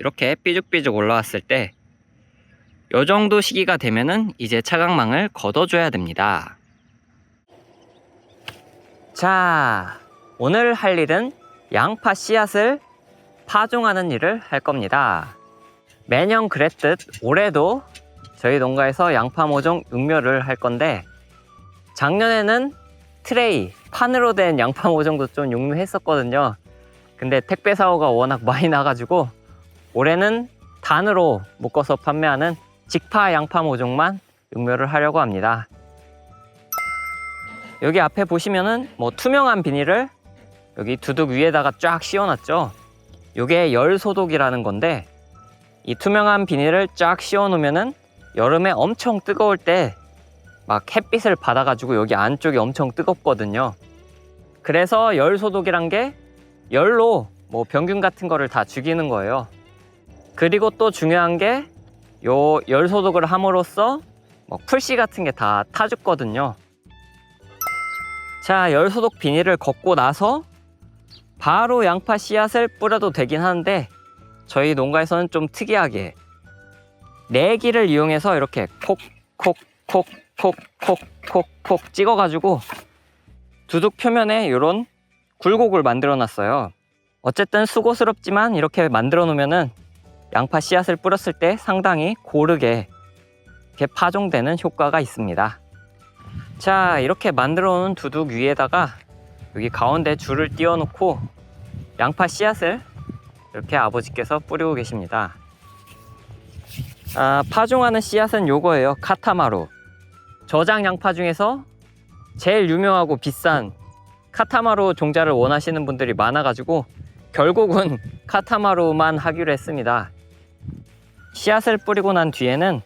이렇게 삐죽삐죽 올라왔을 때요 정도 시기가 되면은 이제 차광망을 걷어줘야 됩니다. 자, 오늘 할 일은 양파 씨앗을 파종하는 일을 할 겁니다. 매년 그랬듯 올해도 저희 농가에서 양파 모종 육묘를 할 건데 작년에는 트레이, 판으로 된 양파 모종도 좀 육묘했었거든요. 근데 택배 사고가 워낙 많이 나가지고 올해는 단으로 묶어서 판매하는 직파 양파 모종만 육묘를 하려고 합니다. 여기 앞에 보시면은 뭐 투명한 비닐을 여기 두둑 위에다가 쫙 씌워놨죠. 이게 열 소독이라는 건데 이 투명한 비닐을 쫙 씌워 놓으면은 여름에 엄청 뜨거울 때 막 햇빛을 받아가지고 여기 안쪽이 엄청 뜨겁거든요. 그래서 열 소독이란 게 열로 뭐 병균 같은 거를 다 죽이는 거예요. 그리고 또 중요한 게 요 열 소독을 함으로써 뭐 풀씨 같은 게 다 타 죽거든요. 자, 열 소독 비닐을 걷고 나서 바로 양파 씨앗을 뿌려도 되긴 하는데 저희 농가에서는 좀 특이하게 내기를 이용해서 이렇게 콕콕콕콕콕콕콕 찍어가지고 두둑 표면에 이런 굴곡을 만들어 놨어요. 어쨌든 수고스럽지만 이렇게 만들어 놓으면은 양파 씨앗을 뿌렸을 때 상당히 고르게 파종되는 효과가 있습니다. 자, 이렇게 만들어 놓은 두둑 위에다가 여기 가운데 줄을 띄워 놓고 양파 씨앗을 이렇게 아버지께서 뿌리고 계십니다. 아, 파종하는 씨앗은 요거예요. 카타마루. 저장 양파 중에서 제일 유명하고 비싼 카타마루 종자를 원하시는 분들이 많아가지고 결국은 카타마루만 하기로 했습니다. 씨앗을 뿌리고 난 뒤에는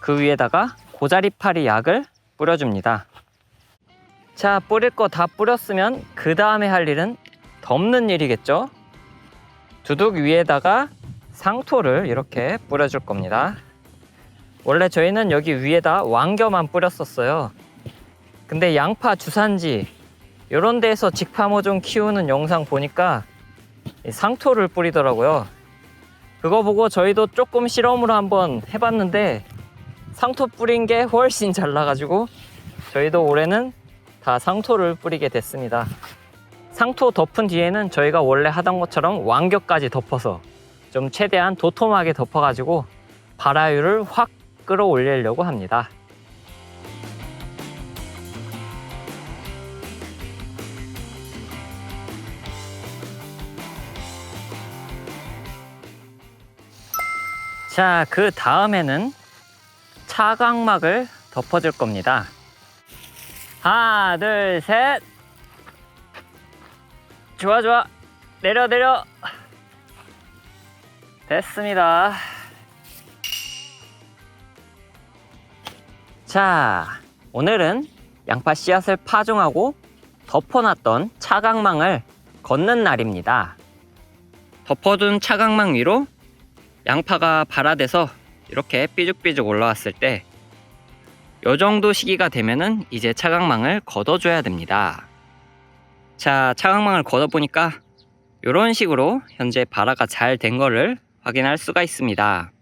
그 위에다가 고자리파리 약을 뿌려줍니다. 자, 뿌릴 거 다 뿌렸으면 그 다음에 할 일은 덮는 일이겠죠? 두둑 위에다가 상토를 이렇게 뿌려줄 겁니다. 원래 저희는 여기 위에다 왕겨만 뿌렸었어요. 근데 양파 주산지 이런 데에서 직파모 종 키우는 영상 보니까 이 상토를 뿌리더라고요. 그거 보고 저희도 조금 실험으로 한번 해봤는데 상토 뿌린 게 훨씬 잘 나가지고 저희도 올해는 다 상토를 뿌리게 됐습니다. 상토 덮은 뒤에는 저희가 원래 하던 것처럼 왕겨까지 덮어서 좀 최대한 도톰하게 덮어가지고 발화율을 확 끌어올리려고 합니다. 자, 그 다음에는 차광막을 덮어줄 겁니다. 하나, 둘, 셋. 좋아, 좋아. 내려, 내려. 됐습니다. 자, 오늘은 양파 씨앗을 파종하고 덮어놨던 차광망을 걷는 날입니다. 덮어둔 차광망 위로 양파가 발화돼서 이렇게 삐죽삐죽 올라왔을 때 요 정도 시기가 되면은 이제 차광망을 걷어줘야 됩니다. 자, 차광망을 걷어보니까 이런 식으로 현재 발화가 잘 된 거를 확인할 수가 있습니다.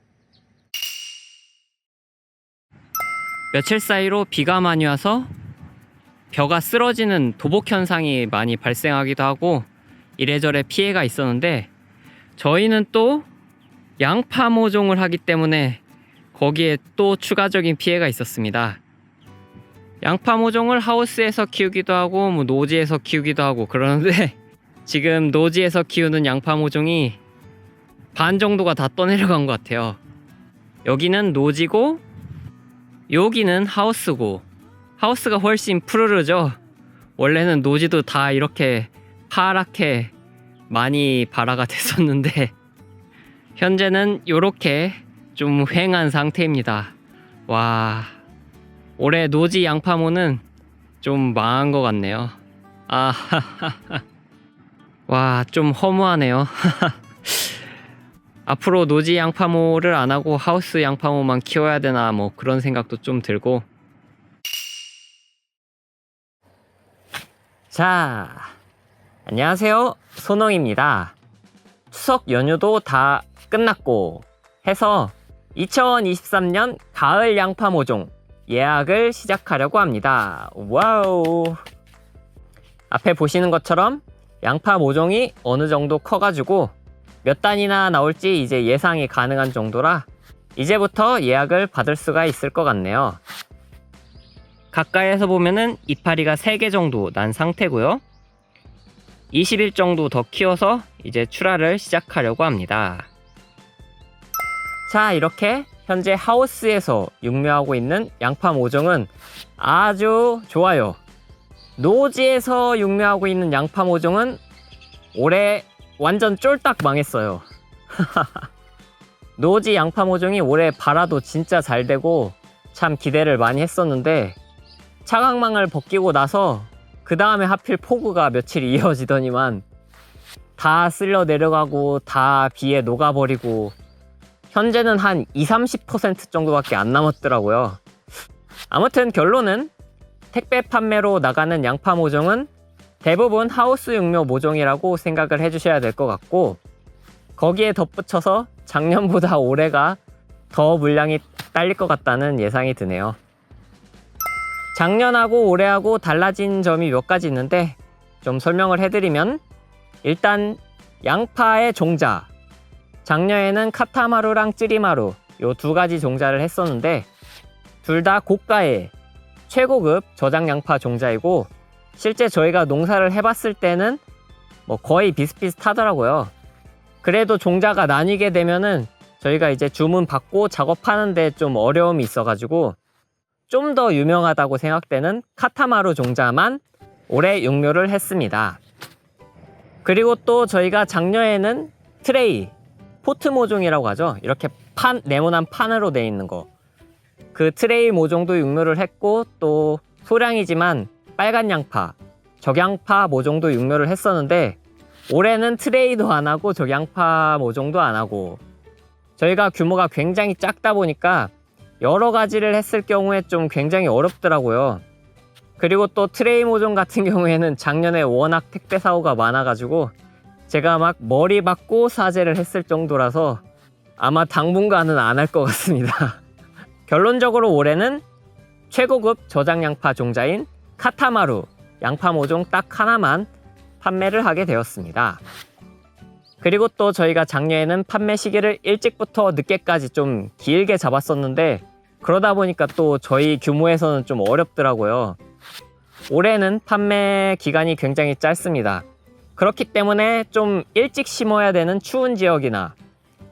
며칠 사이로 비가 많이 와서 벼가 쓰러지는 도복 현상이 많이 발생하기도 하고 이래저래 피해가 있었는데 저희는 또 양파 모종을 하기 때문에 거기에 또 추가적인 피해가 있었습니다. 양파 모종을 하우스에서 키우기도 하고 뭐 노지에서 키우기도 하고 그러는데 지금 노지에서 키우는 양파 모종이 반 정도가 다 떠내려간 것 같아요. 여기는 노지고 여기는 하우스고 하우스가 훨씬 푸르르죠. 원래는 노지도 다 이렇게 파랗게 많이 발화가 됐었는데 현재는 이렇게 좀 휑한 상태입니다. 와 올해 노지 양파모는 좀 망한 것 같네요. 아, 와, 좀 허무하네요. 앞으로 노지 양파모를 안 하고 하우스 양파모만 키워야 되나 뭐 그런 생각도 좀 들고. 자, 안녕하세요. 손홍입니다. 추석 연휴도 다 끝났고 해서 2023년 가을 양파 모종 예약을 시작하려고 합니다. 와우. 앞에 보시는 것처럼 양파 모종이 어느 정도 커가지고 몇 단이나 나올지 이제 예상이 가능한 정도라 이제부터 예약을 받을 수가 있을 것 같네요. 가까이에서 보면은 이파리가 3개 정도 난 상태고요. 20일 정도 더 키워서 이제 출하를 시작하려고 합니다. 자, 이렇게 현재 하우스에서 육묘하고 있는 양파 모종은 아주 좋아요. 노지에서 육묘하고 있는 양파 모종은 올해 완전 쫄딱 망했어요. 노지 양파 모종이 올해 발화도 진짜 잘 되고 참 기대를 많이 했었는데 차광망을 벗기고 나서 그 다음에 하필 폭우가 며칠 이어지더니만 다 쓸려 내려가고 다 비에 녹아버리고 현재는 한 20, 30% 정도밖에 안 남았더라고요. 아무튼 결론은 택배 판매로 나가는 양파 모종은 대부분 하우스 육묘 모종이라고 생각을 해주셔야 될 것 같고 거기에 덧붙여서 작년보다 올해가 더 물량이 딸릴 것 같다는 예상이 드네요. 작년하고 올해하고 달라진 점이 몇 가지 있는데 좀 설명을 해드리면 일단 양파의 종자 작년에는 카타마루랑 찌리마루 요 두 가지 종자를 했었는데 둘 다 고가의 최고급 저장 양파 종자이고 실제 저희가 농사를 해봤을 때는 뭐 거의 비슷비슷하더라고요. 그래도 종자가 나뉘게 되면은 저희가 이제 주문 받고 작업하는데 좀 어려움이 있어가지고 좀 더 유명하다고 생각되는 카타마루 종자만 올해 육묘를 했습니다. 그리고 또 저희가 작년에는 트레이, 포트 모종이라고 하죠. 이렇게 판, 네모난 판으로 돼 있는 거. 그 트레이 모종도 육묘를 했고 또 소량이지만 빨간 양파, 적양파 모종도 육묘를 했었는데 올해는 트레이도 안 하고 적양파 모종도 안 하고 저희가 규모가 굉장히 작다 보니까 여러 가지를 했을 경우에 좀 굉장히 어렵더라고요. 그리고 또 트레이 모종 같은 경우에는 작년에 워낙 택배 사고가 많아가지고 제가 막 머리 박고 사제를 했을 정도라서 아마 당분간은 안 할 것 같습니다. 결론적으로 올해는 최고급 저장 양파 종자인 카타마루 양파 모종 딱 하나만 판매를 하게 되었습니다. 그리고 또 저희가 작년에는 판매 시기를 일찍부터 늦게까지 좀 길게 잡았었는데 그러다 보니까 또 저희 규모에서는 좀 어렵더라고요. 올해는 판매 기간이 굉장히 짧습니다. 그렇기 때문에 좀 일찍 심어야 되는 추운 지역이나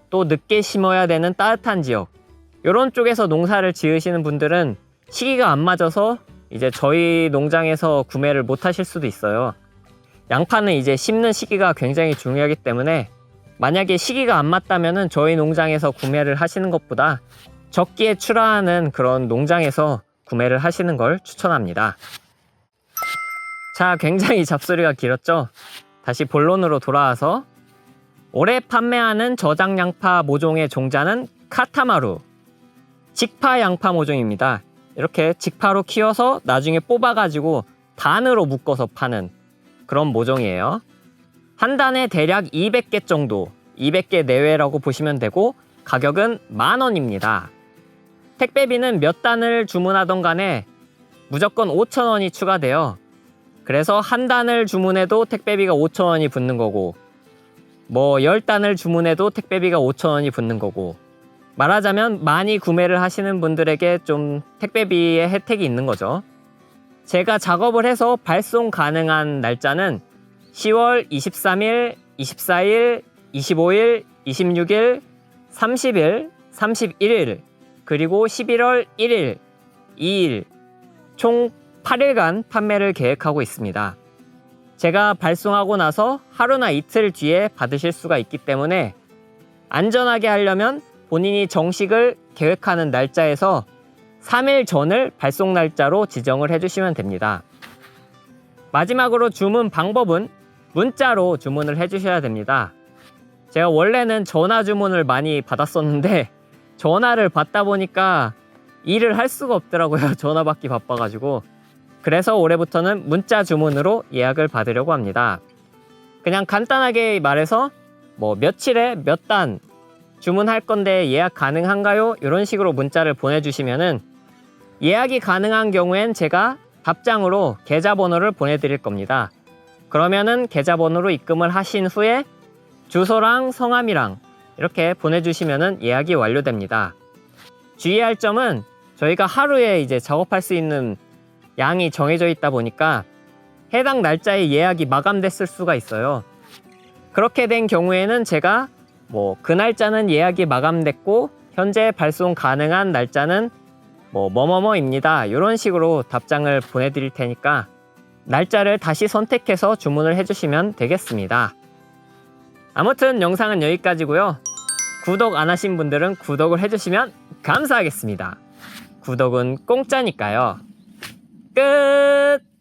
또 늦게 심어야 되는 따뜻한 지역 이런 쪽에서 농사를 지으시는 분들은 시기가 안 맞아서 이제 저희 농장에서 구매를 못 하실 수도 있어요. 양파는 이제 심는 시기가 굉장히 중요하기 때문에 만약에 시기가 안 맞다면은 저희 농장에서 구매를 하시는 것보다 적기에 출하하는 그런 농장에서 구매를 하시는 걸 추천합니다. 자, 굉장히 잡소리가 길었죠? 다시 본론으로 돌아와서 올해 판매하는 저장 양파 모종의 종자는 카타마루 직파 양파 모종입니다. 이렇게 직파로 키워서 나중에 뽑아가지고 단으로 묶어서 파는 그런 모종이에요. 한 단에 대략 200개 정도, 200개 내외라고 보시면 되고 가격은 만 원입니다. 택배비는 몇 단을 주문하던 간에 무조건 5천 원이 추가돼요. 그래서 한 단을 주문해도 택배비가 5천 원이 붙는 거고 뭐 10단을 주문해도 택배비가 5천 원이 붙는 거고 말하자면 많이 구매를 하시는 분들에게 좀 택배비의 혜택이 있는 거죠. 제가 작업을 해서 발송 가능한 날짜는 10월 23일, 24일, 25일, 26일, 30일, 31일, 그리고 11월 1일, 2일, 총 8일간 판매를 계획하고 있습니다. 제가 발송하고 나서 하루나 이틀 뒤에 받으실 수가 있기 때문에 안전하게 하려면 본인이 정식을 계획하는 날짜에서 3일 전을 발송 날짜로 지정을 해주시면 됩니다. 마지막으로 주문 방법은 문자로 주문을 해주셔야 됩니다. 제가 원래는 전화 주문을 많이 받았었는데 전화를 받다 보니까 일을 할 수가 없더라고요. 전화 받기 바빠가지고. 그래서 올해부터는 문자 주문으로 예약을 받으려고 합니다. 그냥 간단하게 말해서 뭐 며칠에 몇 단 주문할 건데 예약 가능한가요? 이런 식으로 문자를 보내주시면은 예약이 가능한 경우엔 제가 답장으로 계좌번호를 보내드릴 겁니다. 그러면은 계좌번호로 입금을 하신 후에 주소랑 성함이랑 이렇게 보내주시면은 예약이 완료됩니다. 주의할 점은 저희가 하루에 이제 작업할 수 있는 양이 정해져 있다 보니까 해당 날짜에 예약이 마감됐을 수가 있어요. 그렇게 된 경우에는 제가 뭐 그 날짜는 예약이 마감됐고 현재 발송 가능한 날짜는 뭐 뭐뭐뭐입니다. 이런 식으로 답장을 보내드릴 테니까 날짜를 다시 선택해서 주문을 해주시면 되겠습니다. 아무튼 영상은 여기까지고요. 구독 안 하신 분들은 구독을 해주시면 감사하겠습니다. 구독은 공짜니까요. 끝!